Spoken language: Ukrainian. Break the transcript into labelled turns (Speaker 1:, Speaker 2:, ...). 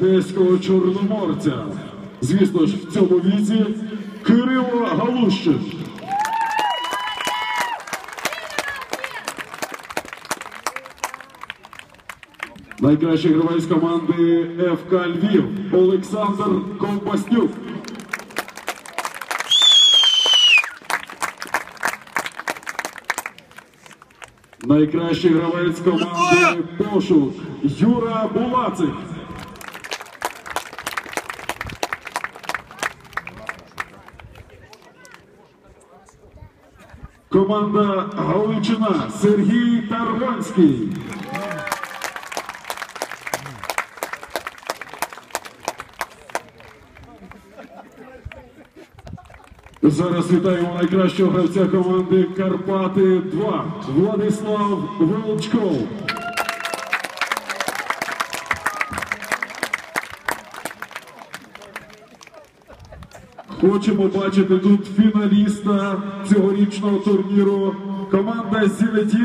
Speaker 1: одеського чорноморця. Звісно ж, в цьому віці Кирило Галущин. Найкращий гравець команди ФК Львів Олександр Ковбаснюк. Найкращий гравець команди Пошук Юра Булацик. Команда Галичина Сергій Тарванський. Зараз вітаємо найкращого гравця команди Карпати 2 Владислав Волчков. Хочемо бачити тут фіналіста цьогорічного турніру. Команда Зілеті